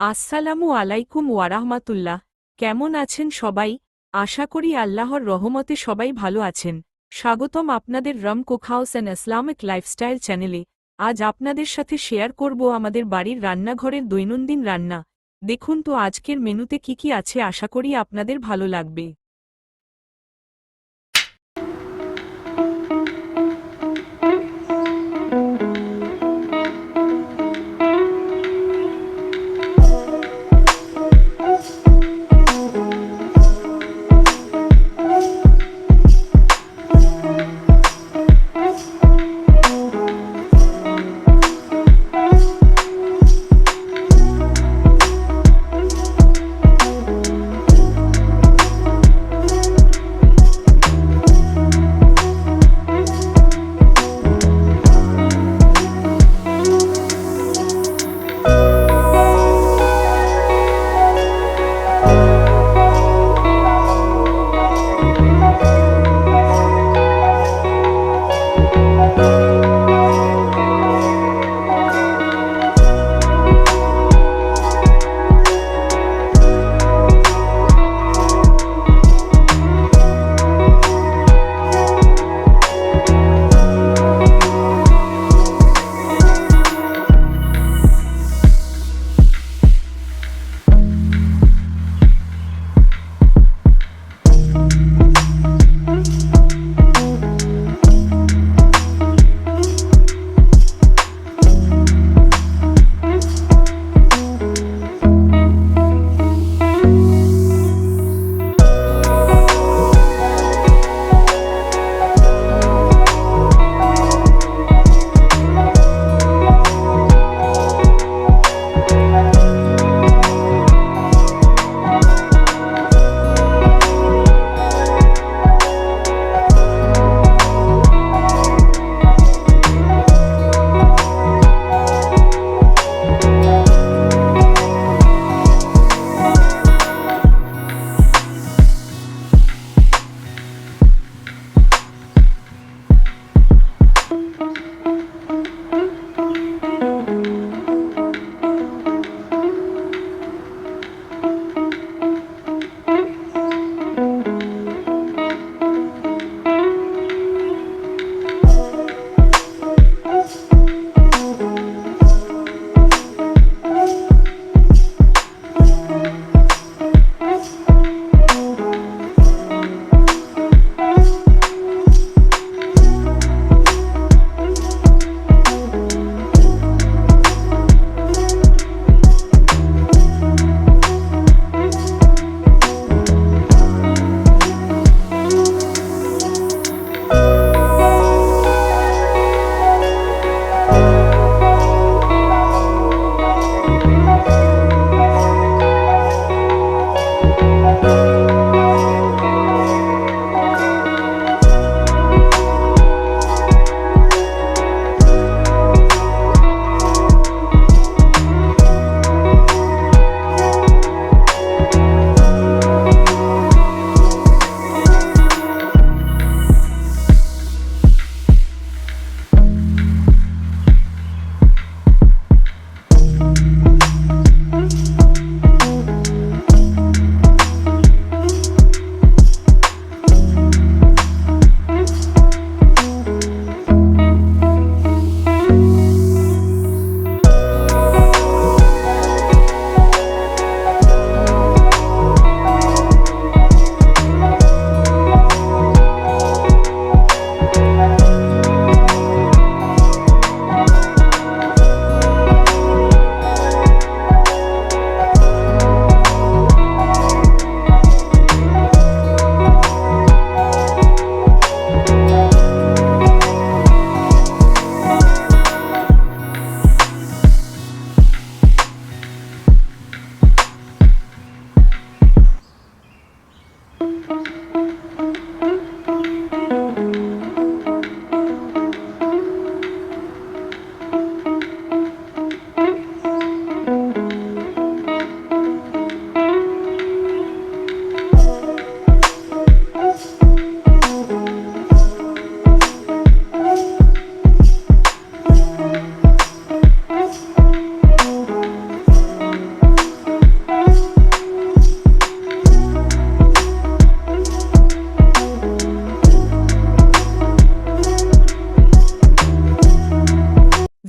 আসসালামু আলাইকুম ওয়ারাহমাতুল্লাহ কেমন আছেন সবাই? আশা করি আল্লাহর রহমতে সবাই ভালো আছেন। স্বাগতম আপনাদের Rom cook house and Islamic lifestyle চ্যানেলে। আজ আপনাদের সাথে শেয়ার করব আমাদের বাড়ির রান্নাঘরের দৈনন্দিন রান্না। দেখুন তো আজকের মেনুতে কি কি আছে, আশা করি আপনাদের ভালো লাগবে।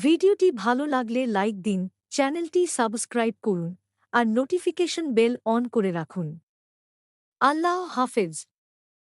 ভিডিওটি ভালো লাগলে লাইক দিন, চ্যানেলটি সাবস্ক্রাইব করুন, আর নোটিফিকেশন বেল অন করে রাখুন। আল্লাহ হাফেজ।